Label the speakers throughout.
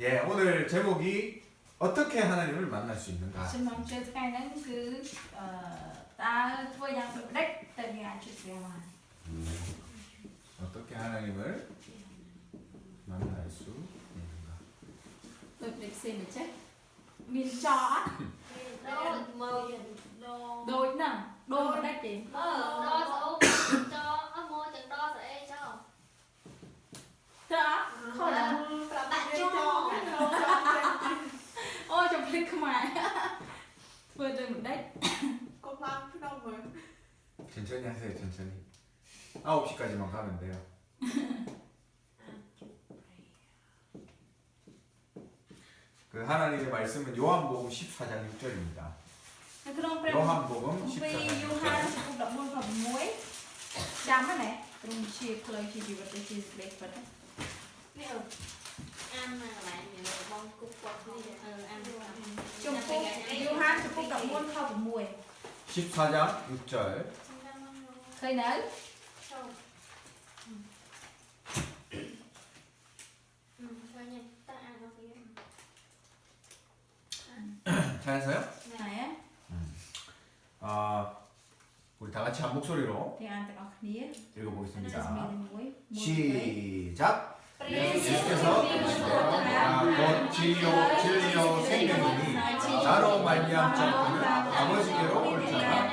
Speaker 1: 예, 오늘 제목이 어떻게 하나님을 만날 수 있는가?
Speaker 2: Xin mong cho các anh đến cứ ta vừa giang được đất từ ngày trước kia mà.
Speaker 1: 어떻게 하나님을 만날 수 있는가?
Speaker 2: Tôi định
Speaker 3: xin một chết. Mình cho
Speaker 2: đôi
Speaker 3: đôi nè
Speaker 2: đôi đất chị. Đôi đôi 자, 커라. 어, 좀 그래 그만.
Speaker 4: 보여주면 돼?
Speaker 1: 천천히 하세요 천천히 9시까지만 가면 돼요 그 하나님의 말씀은 요한복음 14장 6절입니다
Speaker 2: 그럼 그래.
Speaker 1: 요한복음 14장
Speaker 2: 6절
Speaker 1: 요한
Speaker 2: 지금 너무 무해. 잠깐만. 그럼 지 클로이 지 비버트 지 브레이크 버튼. ទៅជាសេចក្តីពិត
Speaker 3: Nè Ăn mà lại nhiều bông cục quật đi Ừ, ăn
Speaker 2: ចំពុកយូហានចំពុក14ខ6
Speaker 1: 14장 6절.
Speaker 2: ឃើញនៅ
Speaker 3: Sâu Ừ, thôi nha, ta ăn nó kia
Speaker 1: 찾았어요?
Speaker 2: ណែ
Speaker 1: 아, 우리 다 같이 한 목소리로
Speaker 2: ទាំងអានទាំងអស់គ្នា
Speaker 1: 읽어보겠습니다.
Speaker 2: នៅសំឡេងមួយមួយ
Speaker 1: 시작.
Speaker 2: 예수께서
Speaker 1: 그리스도곧 아, 진리요 진리요 생명이니 나로 말미암 자는 아버지께로 올 자라.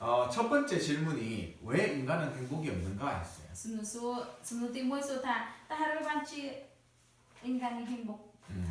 Speaker 1: 어, 첫 번째 질문이 왜 인간은 행복이 없는가 했어요. 음.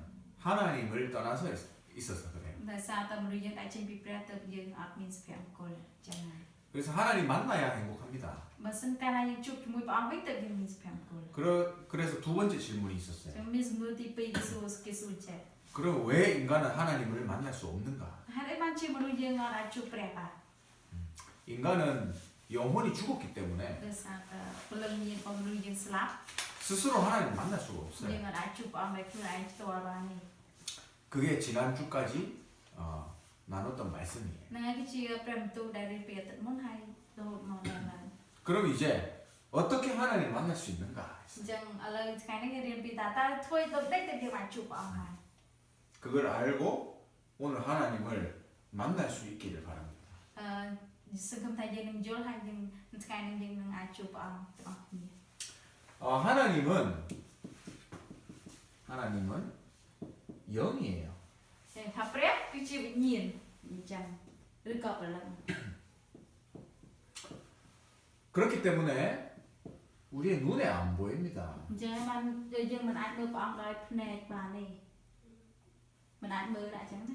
Speaker 1: 하나님을 떠나서 있어서 그래요. 그래서 하나님 만나야 행복합니다. 그러, 그래서 두 번째 질문이 있었어요. 그럼 왜 인간은 하나님을 만날 수 없는가?
Speaker 2: 음,
Speaker 1: 인간은 영혼이 죽었기 때문에 스스로 하나님을 만날 수가 없어요. 그게 지난주까지 어, 나눴던 말씀이에요. 그럼 이제 어떻게 하나님 만날 수 있는가? 그걸 알고 오늘 하나님을 만날 수 있기를 바랍니다. 어, 하나님은 하나님은 영이에요. 그렇기 때문에 우리의 눈에 안 보입니다.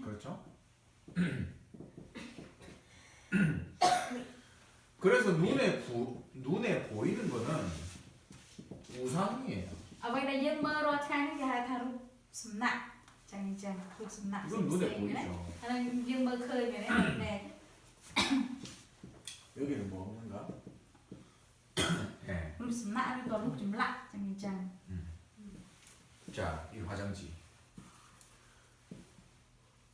Speaker 1: 그렇죠? 그래서 눈에 부, 눈에 보이는 거는 우상이에요.
Speaker 2: 아, 왜 내가 장이장 고집나
Speaker 1: 이건 눈에 보이죠.
Speaker 2: 하나님 영광 크면 네.
Speaker 1: 여기는 뭐 뭔가? 예.
Speaker 2: 무슨 말을 또 녹지 말라 장이장.
Speaker 1: 자, 이 화장지.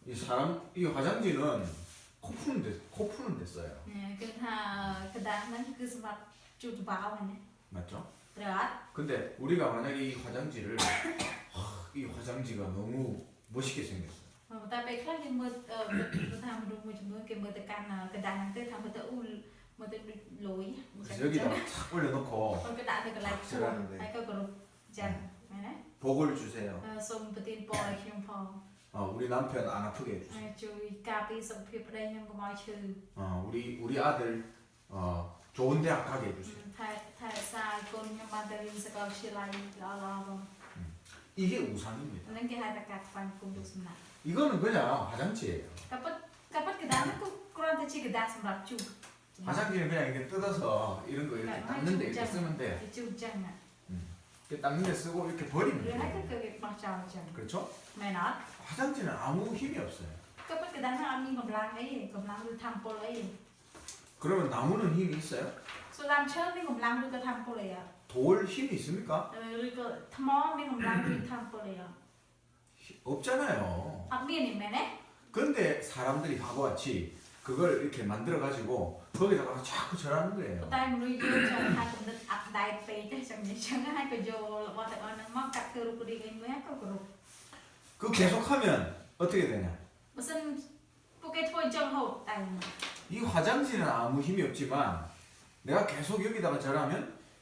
Speaker 1: 이 사람 이 화장지는 코 푸는 데, 코 푸는 데 써요.
Speaker 2: 네, 그 다음은 그래서 막 봐오네.
Speaker 1: 맞죠?
Speaker 2: 그래.
Speaker 1: 근데 우리가 만약에 이 화장지를 이 화장지가 너무 멋있게 생겼어. តែពេលខ្លះយើងមើលមើលថាមនុស្សមួយចំនួនគេមើលទៅកាន់កណ្ដាលហ្នឹងទៅថាមើលទៅអ៊ូមើលទៅដូចលុយមើលទៅ 여기다 탁 올려놓고
Speaker 2: គាត់ក៏ដាក់ទៅកន្លែងខ្លួនហើយក៏គោរពចាស់មែនទេ
Speaker 1: 복을 주세요.
Speaker 2: អឺសូមប្រទានពរឲ្យខ្ញុំផង
Speaker 1: 어, 우리 남편 안 아프게 해주세요.
Speaker 2: ហើយជួយការពារសុខភាពប្តីខ្ញុំកុំឲ្យឈឺ
Speaker 1: 어, 우리 우리 아들 어, 좋은 대학 가게 해주세요.
Speaker 2: ថែថែរក្សាឲ្យកូនខ្ញុំបានទៅរៀនសាកលវិទ្យាល័យល្អៗផង
Speaker 1: 이게 우산입니다.
Speaker 2: Nên cái hai ta cắt quan cũng được sum nát.
Speaker 1: 이거는 그냥 화장지예요.
Speaker 2: Kapat kapat cái đá nó cũng còn ta chỉ cái đá sum nát chung.
Speaker 1: 화장지는 그냥 이렇게 뜯어서 이런 거 이렇게 닦는데 이렇게 쓰면 돼.
Speaker 2: Cái chung chân nè.
Speaker 1: 이렇게 닦는데 쓰고 이렇게 버리면
Speaker 2: Rồi hai
Speaker 1: 돼.
Speaker 2: cái cái bằng chào chân.
Speaker 1: 그렇죠?
Speaker 2: Mày nói
Speaker 1: 화장지는 아무 힘이 없어요.
Speaker 2: kapat cái đá nó ăn mình cầm lang ấy, cầm lang được tham pol ấy.
Speaker 1: 그러면 나무는 힘이 있어요?
Speaker 2: So làm chơi mình cầm lang được cái tham pol ấy à.
Speaker 1: 도울 힘이 있습니까?
Speaker 2: 그러니까 마음이 감당이 탈 거래요. 히-
Speaker 1: 없잖아요.
Speaker 2: 악기니 매네?
Speaker 1: 근데 사람들이 바보같이 그걸 이렇게 만들어 가지고 거기다가 자꾸 절하는 거예요.
Speaker 2: Tại mình nuôi chồng hai cũng được ạc đại phê cho chồng nhà chồng hai cái vô là bao tại ơn mắc cắt cơ rục đi cái mới hát cơ rục.
Speaker 1: 그 계속하면 어떻게 되냐?
Speaker 2: Mà xin cô cái thôi chồng hộp tại
Speaker 1: 이 화장실은 아무 힘이 없지만 내가 계속 여기다가 절하면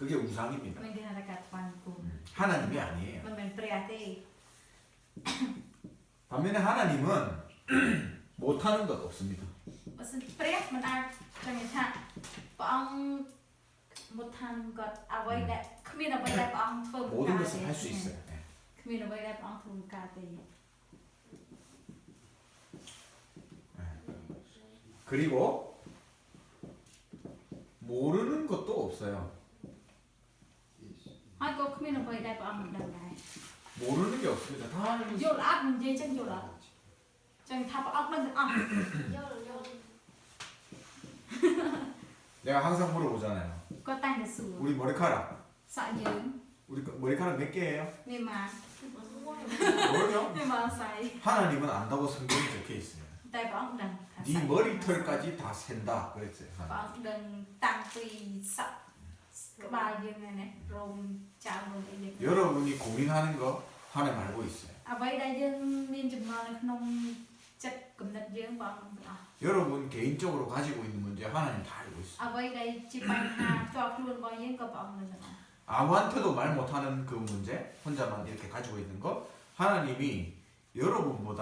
Speaker 1: 그게 우상입니다.
Speaker 2: 음,
Speaker 1: 하나님이 아니에요. 반면에 하나님은 못하는 것 없습니다. 모든 것을 할 수 있어요. 그리고 모르는 것도 없어요.
Speaker 2: ហើយក៏គ្មានអ្វីដែលព្រះអង្គមិនដឹងដែរ
Speaker 1: 모르는 게 없습니다. 다 알고
Speaker 2: យល់អត់មិននិយាយចឹងយល់អត់ចឹងថាព្រះអង្គដឹងទាំងអស់
Speaker 3: យកយក
Speaker 1: 내가 항상 물어보잖아요.
Speaker 2: គាត់តែងតែសួរ
Speaker 1: 우리 머리카락,
Speaker 2: សាក់យើង
Speaker 1: 우리 거- 머리카락 몇 개예요?
Speaker 2: មានម៉ា
Speaker 1: 모르죠?
Speaker 2: មានម៉ាស្អី
Speaker 1: 하나님은 안다고 성경에 적혀 있어요.
Speaker 2: តែព្រះអង្គដឹងថា
Speaker 1: 네 머리털까지 다 센다 그랬어요.
Speaker 2: ព្រះ
Speaker 1: 하나님.
Speaker 2: អង្គដឹងតាំងពីសាក់ ក្បាលយើងហ្នឹងណារោមចៅរោមអីយើង
Speaker 1: 여러분이 고민하는 거 하나님 알고 있어요.
Speaker 2: អ្វីដែលយើងមានចំណល់នៅក្នុងចិត្តគំនិតយើងបងទាំងអស់
Speaker 1: 여러분 개인적으로 가지고 있는 문제 하나님 다 알고 있어요.
Speaker 2: អ្វីដែលជាបញ្ហាជាប់ខ្លួនរបស់យើងក៏ព្រះអង្គនឹងទាំងអស់
Speaker 1: 아무한테도 말 못하는 그 문제 혼자만 이렇게 가지고 있는 거 하나님이 여러분보다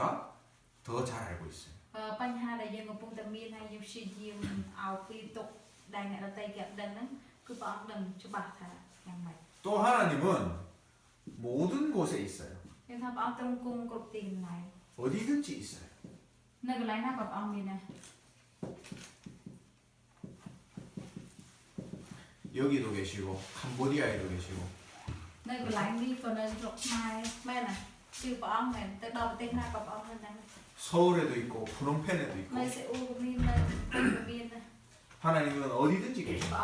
Speaker 1: 더 잘 알고 있어요.
Speaker 2: អឺបញ្ហាដែលយើងកំពុងតែមានហើយយើងព្យាយាមឲ្យពីទុកដែលអ្នកដតីគេអត់ដឹងហ្នឹង
Speaker 1: 또 하나님은 모든 곳에 있어요. 어디든지 있어요. 여기도 계시고 캄보디아에도 계시고.
Speaker 2: 그렇죠?
Speaker 1: 서울에도 있고 프놈펜에도 있고. 하나님은 어디든지
Speaker 2: 계십니다.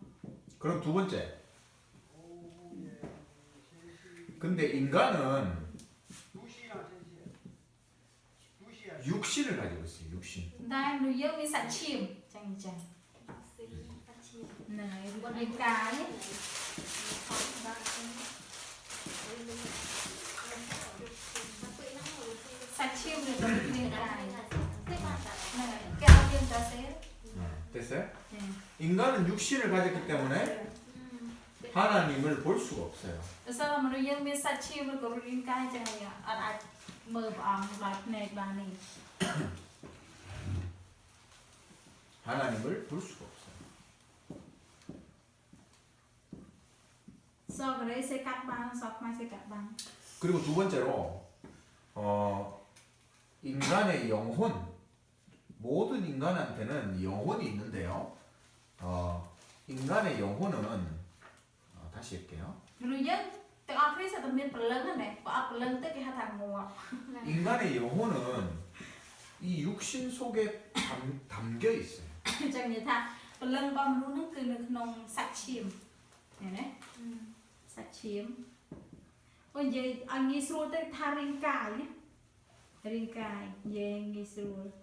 Speaker 1: 그럼 두 번째. 근데 인간은 육신을 가지고 있어요. 육신.
Speaker 2: Đây, người dân bị sạch chìm. Chàng chàng. Này,
Speaker 1: con đánh cá
Speaker 2: ấy.
Speaker 1: 인간은 육신을 가졌기 때문에 하나님을 볼 수가 없어요.
Speaker 2: Sao mà người dân biết sát chiêu mà có riêng cái chẳng hạn ở đây mờ bóng lại này bà này
Speaker 1: 하나님을 볼 수가 없어요.
Speaker 2: Sao cái đấy sẽ cắt băng, sao mai sẽ cắt băng.
Speaker 1: 그리고 두 번째로 어 인간의 영혼 모든 인간한테는 영혼이 있는데요. 어, 인간의 영혼은 어, 다시 할게요.
Speaker 2: Dulu yang teng api setempat peleng nih, kok api peleng teh kayak hatang nguap.
Speaker 1: 인간의 영혼은 이 육신 속에 담, 담겨 있어요.
Speaker 2: Jangan nyata peleng bom lu neng kena kenong sakchim, ya nih อืม sakchim. Oh jadi angin sul teh taringkai nih, taringkai, jadi angin sul.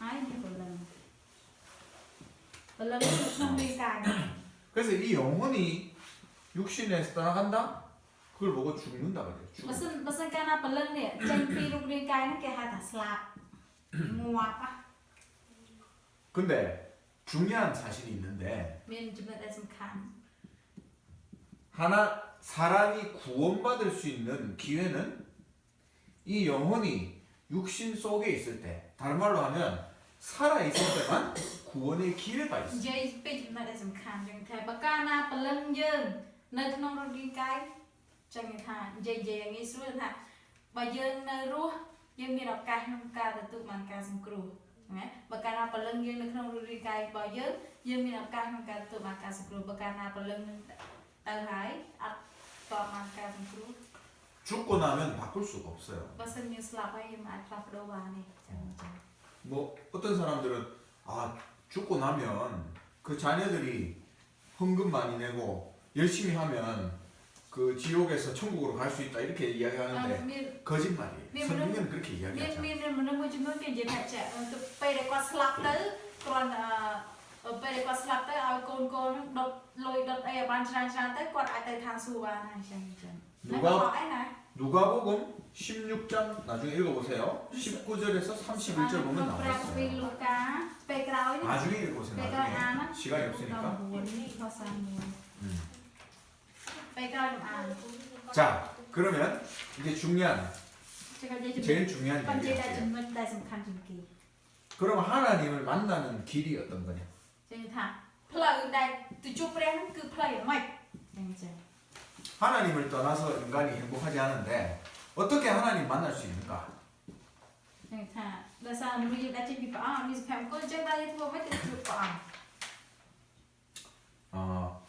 Speaker 2: Hai, peleng. 음.
Speaker 1: 그래서 이 영혼이 육신에서 떠나간다? 그걸 보고 죽는다
Speaker 2: 말이에요. 걔하다 슬랍
Speaker 1: 근데 중요한 사실이 있는데 하나 사람이 구원받을 수 있는 기회는 이 영혼이 육신 속에 있을 때 다른 말로 하면 살아 있을 때만 구원의 기회가
Speaker 2: និ
Speaker 1: 있어.
Speaker 2: យាយពីចំណុចដែលសំខាន់ចឹងថាបើកាលណាពលឹងយើងនៅក្នុងរូបរាងកាយចឹងថានិយាយនិយាយឲ្យងាយស្រួលថាបើយើងនៅរស់យើងមានឱកាសក្នុងការទទួលបានការសង្គ្រោះណាបើកាលណាពលឹងយើងនៅក្នុងរូបរាងកាយរបស់យើងយើងមានឱកាសក្នុងការទទួលបានការសង្គ្រោះបើកាលណាពលឹងនឹងទៅហើយអត់តបបានការសង្គ្រោះ
Speaker 1: 죽고 나면 바꿀 수가 없어요.
Speaker 2: បើសិនយើងស្លាប់ហើយយើងមិនអាចផ្លាស់ប្ដូរបានទេចឹងចឹង
Speaker 1: 뭐 어떤 사람들은 아 죽고 나면 그 자녀들이 헌금 많이 내고 열심히 하면 그 지옥에서 천국으로 갈 수 있다 이렇게 이야기하는데 거짓말이에요. 성경은 그렇게
Speaker 2: 이야기하죠.
Speaker 1: 누가 누가복음 16장 나중에 읽어보세요. 19절에서 31절 보면 나와 있어요. 나중에 읽어보세요. 나중에 시간이 없으니까. 음. 자, 그러면 이제 중요한 제일 중요한 얘기 그럼 하나님을 만나는 길이 어떤 거냐?
Speaker 2: 플라이 그플라이 네,
Speaker 1: 하나님을 떠나서 인간이 행복하지 않은데 어떻게 하나님 만날 수 있는가? 어,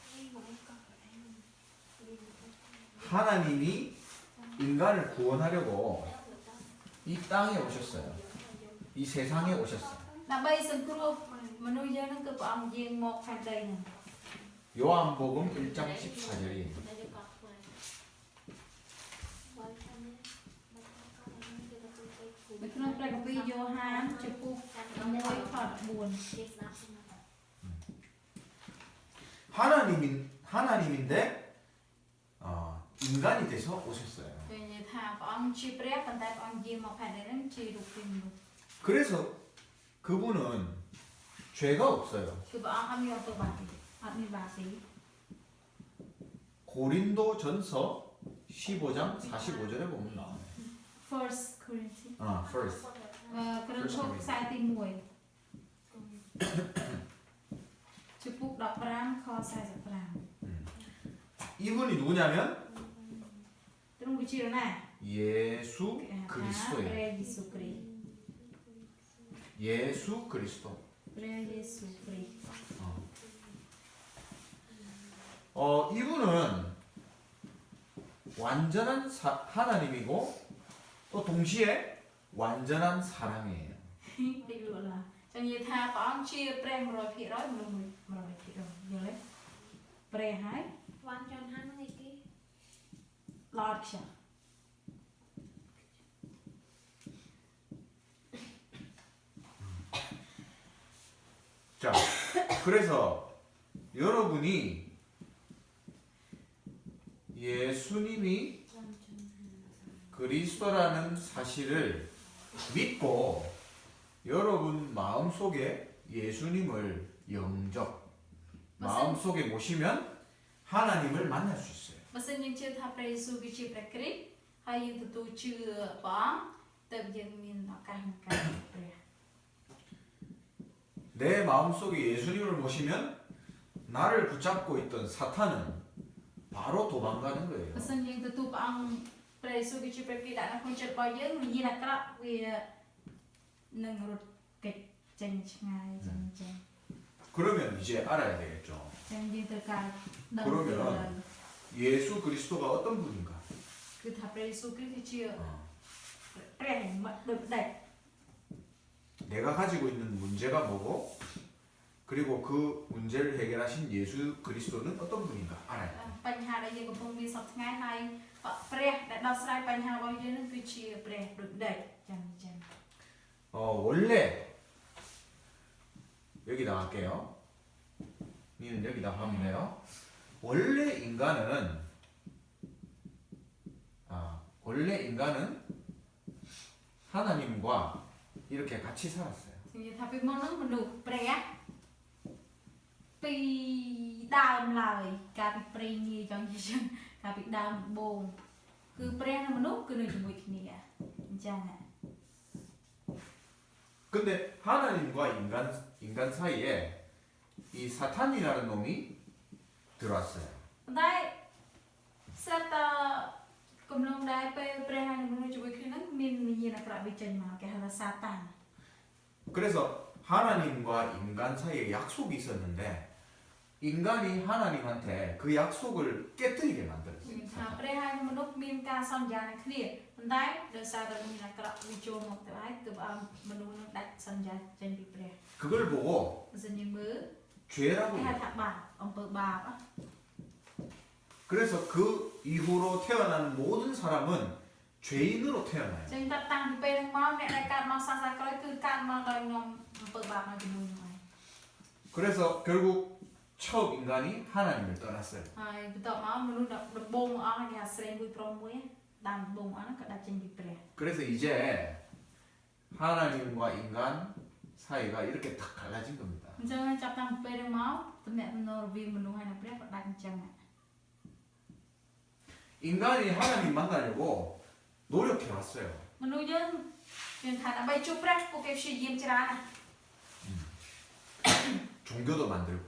Speaker 1: 하나님이 인간을 구원하려고 이 땅에 오셨어요. 이 세상에 오셨어요. 요한복음 1장 14절이
Speaker 2: នៅក្នុងព្រះគម្ពីរយ៉ូហានចំពោះ1ខ14
Speaker 1: 하나님인 하나님인데 어, 인간이 돼서 오셨어요.
Speaker 2: គេនិយាយថាព្រះអង្គជាព្រះប៉ុន្តែព្រះអង្គយាងមកផែនដីហ្នឹងជារូបរាងមនុស្ស
Speaker 1: 그래서 그분은 죄가 없어요.
Speaker 2: គឺព្រះអង្គអត់មានអំពើបាបទេអត់មានបាបទេ
Speaker 1: 고린도전서 15장 45절에 보면 나와요.
Speaker 2: First Corinthians
Speaker 1: 아, first.
Speaker 2: អឺក្រុមឈុកខ្សែទី1ចំពោះ15ខ45
Speaker 1: 이분이 누구냐면
Speaker 2: ទ្រង់វិជារណា
Speaker 1: 예수
Speaker 2: គេហៅថា
Speaker 1: 그리스도예요.
Speaker 2: ព្រះយេស៊ូវគ្រីស្ទ
Speaker 1: 예수 그리스도.
Speaker 2: ព្រះយេស៊ូវគ្រីស្ទ
Speaker 1: 어, 이분은 완전한 사, 하나님이고 또 동시에 완전한 사랑이에요.
Speaker 2: chẳng như tha bỏ ông chia prem rồi thì đó
Speaker 3: mình rồi thì rồi nhớ lấy pre hái quan tròn hai
Speaker 2: mươi kí lọt chưa
Speaker 1: 자, 그래서 여러분이 예수님이 그리스도라는 사실을 믿고 여러분 마음속에 예수님을 영접 마음속에 모시면 하나님을 만날 수 있어요.
Speaker 2: បើសិនយើងជឿថាព្រះយេស៊ូវគឺជាព្រះគ្រីស្ទហើយយើងទទួលជឿព្រះអង្គទៅយើងមានឱកាសក្នុងការជួបព្រះ
Speaker 1: 내 마음속에 예수님을 모시면 나를 붙잡고 있던 사탄은 바로 도망가는
Speaker 2: បើ
Speaker 1: 거예요.
Speaker 2: សិនយើងទទួលព្រះអង្គព្រះយេស៊ូវគឺជាព្រះគ្រីស្ទដាក់នៅក្នុងចិត្តរបស់យើងវិញ្ញាណអាក្រក់ វានឹងរត់គេចចេញឆ្ងាយចឹងចឹង
Speaker 1: 그러면 이제 알아야 되겠죠.
Speaker 2: ចឹងយើងត្រូវការដឹង
Speaker 1: 그러면
Speaker 2: ពីឡើយ
Speaker 1: 예수 그리스도가 어떤 분인가?
Speaker 2: គឺថាព្រះយេស៊ូវគ្រីស្ទគឺជា
Speaker 1: 어,
Speaker 2: ព្រះយ៉ាងម៉េចដូចម្ដេច
Speaker 1: 내 내가 가지고 있는 문제가 뭐고 그리고 그 문제를 해결하신 예수 그리스도는 어떤 분인가 알아야 돼.
Speaker 2: បញ្ហាដែលយើងកំពុងមានសពថ្ងៃហើយព្រះដែលដោះស្រាយបញ្ហារបស់យើងនឹងគឺជាព្រះដូចដេច 양잼.
Speaker 1: 어, 원래 여기 나갈게요. 니는 여기다 하면 돼요. 원래 인간은 아, 원래 인간은 하나님과 이렇게 같이 살았어요.
Speaker 2: Thì tapi mono menduk prea. Pi dalam lai kapi prea ni jong jong kapi dalam bong. Cứ prea nó menduk cứ nơi chung với kia. Chẳng hạn.
Speaker 1: 근데 하나님과 인간 인간 사이에 이 사탄이라는 놈이 들어왔어요.
Speaker 2: ប៉ុន្តែស្រាប់តែកំឡុងដែរពេលព្រះហើយនិងមនុស្សជាមួយគ្នាហ្នឹងមានវិញ្ញាណអាក្រក់វាចេញមកគេហៅថាសាតាំង
Speaker 1: 그래서 하나님과 인간 사이에 약속이 있었는데 인간이 하나님한테 그 약속을 깨뜨리게
Speaker 2: និយាយ
Speaker 1: 만들었어요.
Speaker 2: ថាព្រះហើយនិងមនុស្សមានការសន្យានឹងគ្នា ប៉ុន្តែដោយសារតែមានអាក្រក់វាចូលមកទៅហើយទើបឲ្យមនុស្សនឹងដាច់សន្យាចេញពីព្រះ
Speaker 1: 그걸 보고
Speaker 2: បើសិនជាមើល
Speaker 1: 죄라고
Speaker 2: គេហៅ
Speaker 1: 해요.
Speaker 2: ថាបាបអំពើបាប
Speaker 1: 그래서 그 이후로 태어난 모든 사람은 죄인으로 태어나요.
Speaker 2: ចឹងតាតាំងពីពេលហ្នឹងមកអ្នកដែលកើតមកសាសនាក្រោយគឺកើតមកដោយនាំអំពើបាបមកជាមួយនឹងហើយ
Speaker 1: 그래서 결국 처음 인간이 하나님을 떠났어요.
Speaker 2: ហើយបន្ទាប់មកមនុស្សដំបូងអស់គេហៅ
Speaker 1: 그래서 이제 하나님과 인간 사이가 이렇게 탁 갈라진 겁니다. 인간이 하나님 만나려고 노력해 왔어요.
Speaker 2: 음.
Speaker 1: 종교도 만들고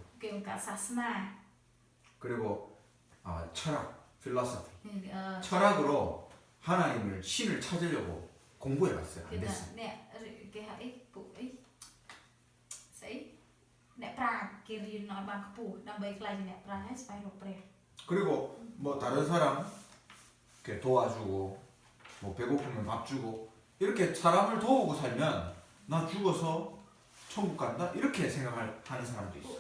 Speaker 1: 그리고 아, 철학, 필라서피 철학으로 하나님을 신을 찾으려고 공부해 봤어요. 안 됐어.
Speaker 2: 네, 이렇게 해, 보, 이, 세이, 네, 프랑, 길이 나방 부, 남의 클라지 네, 프랑 해서 바로 프레.
Speaker 1: 그리고 뭐 다른 사람 이렇게 도와주고 뭐 배고프면 밥 주고 이렇게 사람을 도우고 살면 나 죽어서 천국 간다 이렇게 생각하는 사람도 있어.
Speaker 2: 뭐,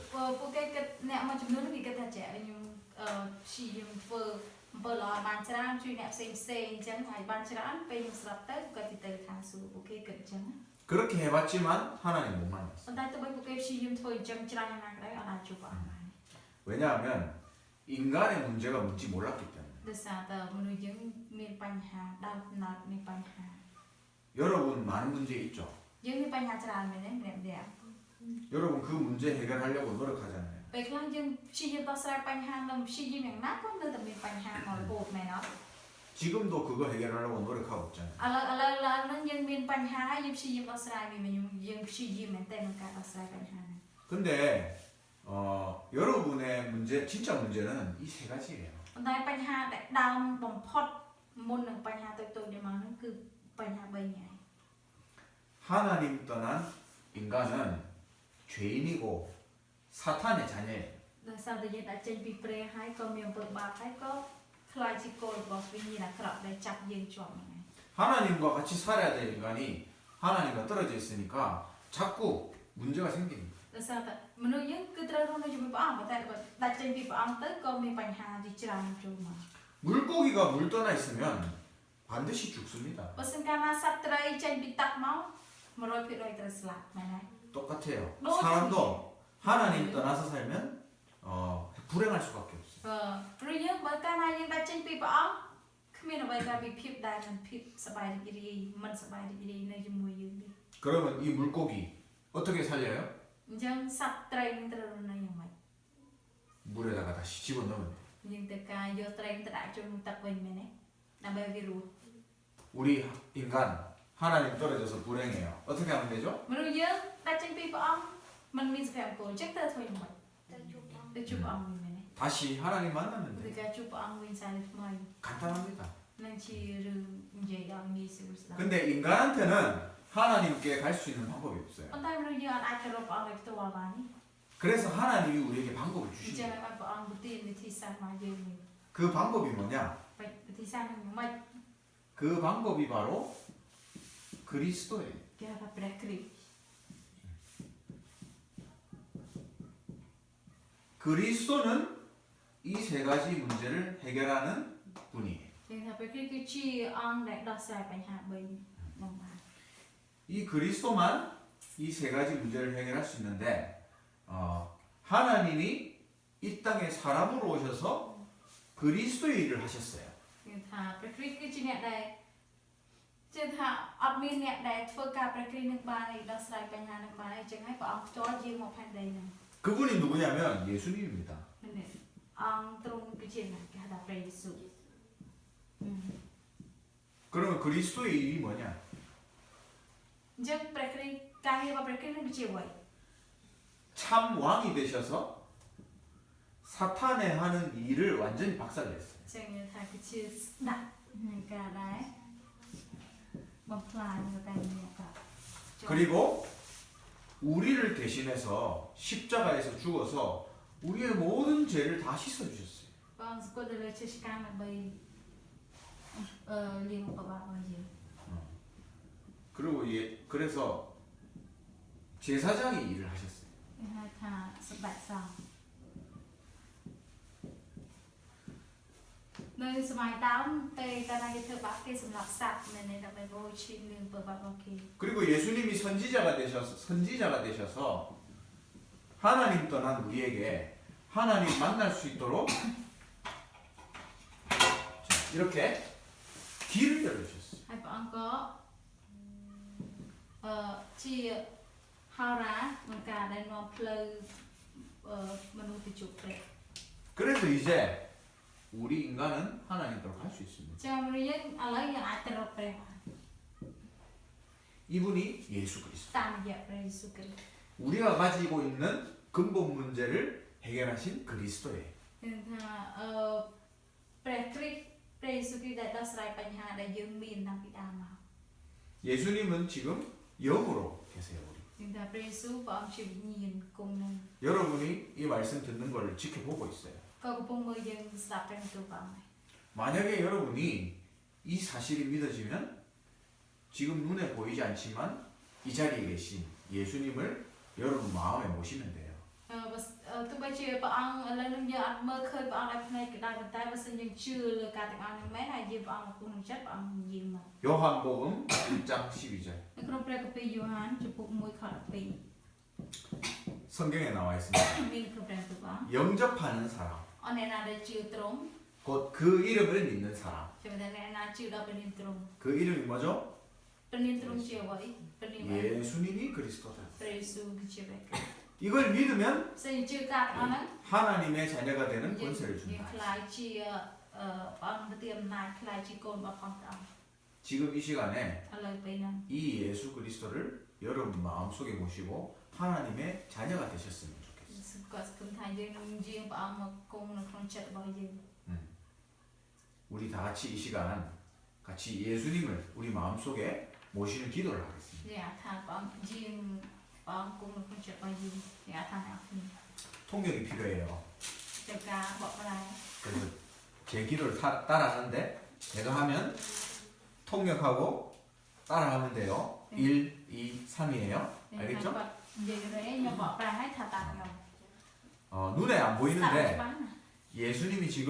Speaker 2: អំពើល្អបានច្រើនជួយអ្នកផ្សេងផ្សេងអញ្ចឹងហើយបានច្រើនពេលខ្ញុំស្រាប់ទៅគាត់ទៅទៅឋានសួគ៌ពួកគេគិតអញ្ចឹងណា
Speaker 1: 그렇게 해봤지만 하나님 못 만났어요.
Speaker 2: ប៉ុន្តែទោះបីពួកគេព្យាយាមធ្វើអញ្ចឹងច្រើនយ៉ាងណាក៏ដោយអត់អាចជួបព្រះអង្គបាន
Speaker 1: 왜냐하면 인간의 문제가 뭔지 몰랐기 때문에
Speaker 2: ដោយសារតែមនុស្សយើងមានបញ្ហាដើមកំណត់នៃបញ្ហា
Speaker 1: 여러분 많은 문제 있죠.
Speaker 2: យើងមានបញ្ហាច្រើនមែនទេម្នាក់ម្នាក់
Speaker 1: 여러분 그 문제 해결하려고 노력하잖아요.
Speaker 2: ពេលខ្លះយើងព្យាយាមដោះស្រាយបញ្ហានឹងព្យាយាមយ៉ាងណាក៏នៅតែមានបញ្ហាមករហូតមែនអត់
Speaker 1: 지금도 그거 해결하려고 노력하고 있잖아요.
Speaker 2: ឥឡូវឥឡូវឡើងហ្នឹងយើងមានបញ្ហាហើយយើងព្យាយាមដោះស្រាយវាយើងយើងព្យាយាមមែនតើក្នុងការដោះស្រាយបញ្ហាហ្នឹង
Speaker 1: 근데 어, 여러분의 문제 진짜 문제는 이 세 가지예요.
Speaker 2: ប៉ុន្តែបញ្ហាដែលដើមបំផុតមុននឹងបញ្ហាតូចតូចនេះមកហ្នឹងគឺបញ្ហា3ហ្នឹង
Speaker 1: 하나님 떠난 인간은 죄인이고 사탄의 자녀예요.
Speaker 2: ដោយសារតែយើងដាក់ចេញពីព្រះហើយក៏មានអំពើបាបហើយក៏ខ្លាចជាកូនរបស់វិញ្ញាណអាក្រក់ដែលចាប់យើងជាប់ហ្នឹងហើយ
Speaker 1: 하나님과 같이 살아야 될 인간이 하나님과 떨어져 있으니까 자꾸 문제가 생깁니다.
Speaker 2: ដោយសារតែមនុស្សយើងគឺត្រូវរស់នៅជាមួយព្រះអង្គប៉ុន្តែបើដាក់ចេញពីព្រះអង្គទៅក៏មានបញ្ហាជាច្រើនចូលមក
Speaker 1: 물고기가 물 떠나 있으면 반드시 죽습니다.
Speaker 2: បើសិនកាលណាសត្វត្រីចេញពីទឹកមក100%ត្រូវស្លាប់មែនទេ
Speaker 1: 똑같아요.
Speaker 2: 너
Speaker 1: 사람도 하나님 떠나서 살면 어, 불행할 수밖에 없어요.
Speaker 2: អឺព្រោះយើងបើកាលណាយើងដាក់ចេញពីព្រះអង្គគ្មានអ្វីដែលវិភាពដែលមិនភាពសប្បាយរីករាយមិនសប្បាយរីករាយនៅជាមួយយើងទេ
Speaker 1: 그러면 이 물고기 어떻게 살려요?
Speaker 2: អញ្ចឹងសត្វត្រីនឹងត្រូវរស់នៅយ៉ាងម៉េច
Speaker 1: 물에다가 다시 집어넣으면 돼요.
Speaker 2: យើងទៅការយកត្រីទៅដាក់ចូលក្នុងទឹកវិញមែនទេដើម្បីវារស់
Speaker 1: 우리 인간 하나님 떨어져서 불행해요. 어떻게 하면 되죠?
Speaker 2: មនុស្សយើងដាក់ចេញពីព្រះអង្គ 만민스뱀 프로젝트 토인 뭐. 대축 안위네.
Speaker 1: 다시 하나님 만나면 돼.
Speaker 2: 우리가 축 안위 사이드 마이.
Speaker 1: 간단합니다.
Speaker 2: 난 지금 이제 양미 쓰고 있어.
Speaker 1: 근데 인간한테는 하나님께 갈 수 있는 방법이 없어요. 그래서 하나님이 우리에게 방법을 주시그 방법이 뭐냐? 그 방법이 바로 그리스도예요. 그리스도는 이 세 가지 문제를 해결하는 분이에요. 이 그리스도만 이 세 가지 문제를 해결할 수 있는데 어, 하나님이 이 땅에 사람으로 오셔서 그리스도의 일을 하셨어요. 그분이 누구냐면 예수님입니다. 그러면 그리스도의 일이 뭐냐? 참 왕이 되셔서 사탄의 하는 일을 완전히 박살냈어요. 그리고 우리를 대신해서 십자가에서 죽어서 우리의 모든 죄를 다 씻어 주셨어요.
Speaker 2: 어.
Speaker 1: 그리고 예, 그래서 제사장이 일을 하셨어요.
Speaker 2: នៅសម័យដើមពេលតាណាគេធ្វើបាបគេសម្រាប់សត្វនៅនេះដើម្បីបូជាលៀងបបាក់របស់គេ
Speaker 1: 그리고 예수님이 선지자가 되셔서 선지자가 되셔서 하나님 떠난 우리에게 하나님 만날 수 있도록 자, 이렇게 길을 열어주셨어요.
Speaker 2: ហើយព្រះអង្គក៏អឺជាហោរាក្នុងការដែលនាំផ្លូវអឺមនុស្សទៅជួបព្រះ
Speaker 1: 그래서 이제 우리 인간은 하나님도록 할 수 있습니다. 이분이 예수 그리스도. 우리가 가지고 있는 근본 문제를 해결하신 그리스도예요. 예수님은 지금 영으로 계세요. 여러분이 이 말씀 듣는 걸 지켜보고 있어요.
Speaker 2: ក៏កំពុងមើលយើងស្ដាប់ព្រះបន្ទូលព្រះអង្គដែរ
Speaker 1: 만약에 여러분이 이 사실이 믿어지면 지금 눈에 보이지 않지만 이 자리에 계신 예수님을 여러분 마음에 모시면 돼요.
Speaker 2: អឺបើអឺទោះបីជាព្រះអង្គឥឡូវនេះយើងអត់មើលឃើញព្រះអង្គដោយភ្នែកក៏ដោយប៉ុន្តែបើសិនយើងជឿលើការទាំងអស់នេះមែនហើយយើងព្រះអង្គមកគង់ក្នុងចិត្តព្រះអង្គយាងមក
Speaker 1: 요한복음 1장 12절
Speaker 2: នៅក្នុងព្រះគម្ពីរយូហានចំពុក1ខ12
Speaker 1: 성경에 나와 있습니다.
Speaker 2: មានក្នុងព្រះបន្ទូលព្រះអង្គ
Speaker 1: 영접하는 사람
Speaker 2: on another Jutrum.
Speaker 1: 곧그 이름을 믿는 사람.
Speaker 2: Cho nên là nó chịu đó bên Intrum.
Speaker 1: 그 이름이 뭐죠?
Speaker 2: Bên Intrum chịu vậy. Bên Intrum.
Speaker 1: 예수님이 그리스도다.
Speaker 2: Presu chịu vậy.
Speaker 1: 이걸 믿으면
Speaker 2: Sự chịu ta đó nó.
Speaker 1: 하나님의 자녀가 되는 권세를
Speaker 2: Nhưng
Speaker 1: 준다.
Speaker 2: lại chỉ ông tiêm này lại chỉ côn bà phong đó.
Speaker 1: 지금 이 시간에
Speaker 2: Ở lời bên này.
Speaker 1: 이 예수 그리스도를 여러분 마음속에 모시고 하나님의 자녀가 되셨으면
Speaker 2: សង្កត់សង្ឃឹមថាយើងនឹងយាងព្រះអង្គមកគង់នៅក្នុងចិត្តរបស់យើង
Speaker 1: 우리 다 같이 이 시간 같이 예수님을 우리 마음속에 모시는 기도를 하겠습니다.
Speaker 2: យើងអាចថាព្រះអង្គយាងព្រះអង្គគង់នៅក្នុងចិត្តរបស់យើងយើងអាចថាអ្នកគ្នា
Speaker 1: 통역이 필요해요.
Speaker 2: ត្រូវការបកប្រែ
Speaker 1: 그래서 제 기도를 타, 따라하는데 제가 하면 통역하고 따라하면 돼요. 1, 2, 3이에요.
Speaker 2: យើងថា
Speaker 1: 알겠죠?
Speaker 2: គាត់និយាយទៅខ្ញុំបកប្រែឲ្យថាតាមខ្ញុំ
Speaker 1: 어, 눈에 안
Speaker 2: ស្ដាប់
Speaker 1: 보이는데
Speaker 2: ច្បាស់ណា
Speaker 1: 예수님이 지금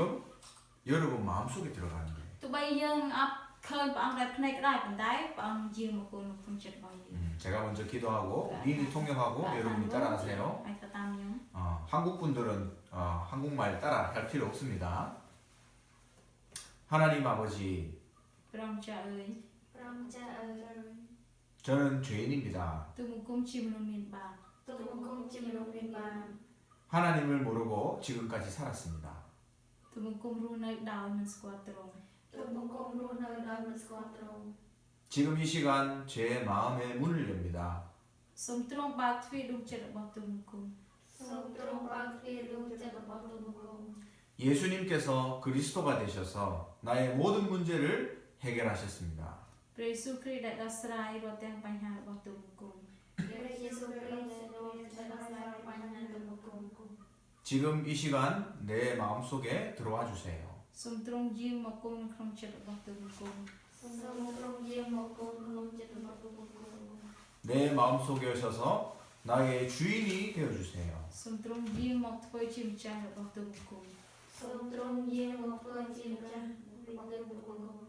Speaker 1: 여러분 마음속에 들어가는 거예요.
Speaker 2: ទោះបីយើងអត់ឃើញព្រះអង្គដែលភ្នែកក៏ដោយប៉ុន្តែព្រះអង្គយាងមកគង់នៅក្នុងចិត្តរបស់យើង
Speaker 1: 음, 제가 먼저 기도하고 미리 통역하고 여러분이 따라하세요.
Speaker 2: ហើយទៅតាមខ្ញុំ
Speaker 1: 어, 한국 분들은 어, 한국말 따라 할 필요 없습니다. 하나님 아버지,
Speaker 2: ព្រះអង្គចាស់អើយ
Speaker 3: ព្រមចាអើយ
Speaker 1: 저는 죄인입니다.
Speaker 2: ទូបង្គំជាមនុស្សមានបាប
Speaker 3: ទុកបង្គំជាមនុស្សមានបាន
Speaker 1: 하나님을 모르고 지금까지 살았습니다. 지금 이 시간 제 마음의 문을 엽니다. 예수님께서 그리스도가 되셔서 나의 모든 문제를 해결하셨습니다.
Speaker 3: 예수 그리스도가 되셔서 나의 모든 문제를 해결하셨습니다.
Speaker 1: 지금 이 시간 내 마음속에 들어와 주세요.
Speaker 3: Сумтром дим маком кромчет бахтубуком. Сумтром дим маком кромчет бахтубуком.
Speaker 1: 내 마음속에 오셔서 나의 주인이 되어 주세요.
Speaker 3: Сумтром дим мак твой чимчан бахтубуком. Сумтром дим мак твой чимчан бахтубуком.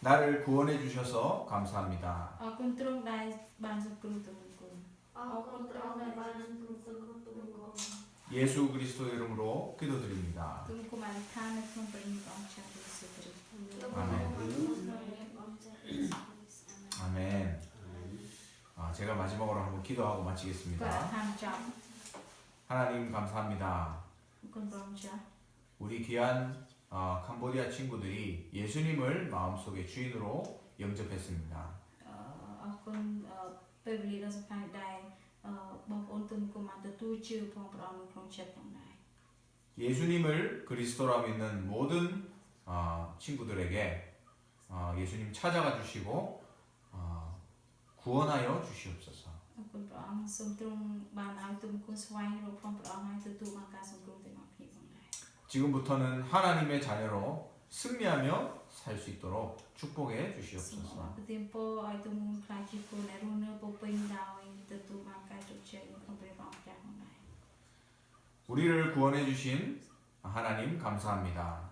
Speaker 1: 나를 구원해 주셔서 감사합니다.
Speaker 3: 아 컨트롤 나의 반석 그룹 동공. 아 컨트롤 나의 반석 그룹 동공.
Speaker 1: 예수 그리스도 이름으로 기도드립니다. 아멘. 아멘. 아, 제가 마지막으로 한번 기도하고 마치겠습니다. 하나님 감사합니다. 우리 귀한 어, 캄보디아 친구들이 예수님을 마음속의 주인으로 영접했습니다. 예수님을 그리스도라 믿는 모든 어, 친구들에게 어, 예수님 찾아가 주시고 어, 구원하여 주시옵소서. 지금부터는 하나님의 자녀로 승리하며 살 수 있도록 축복해 주시옵소서. 우리를 구원해 주신 하나님 감사합니다.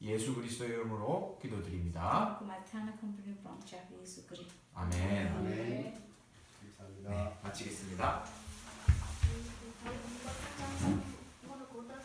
Speaker 1: 예수 그리스도의 이름으로 기도드립니다. 아멘.
Speaker 5: 아멘. 감사합니다.
Speaker 1: 네, 마치겠습니다.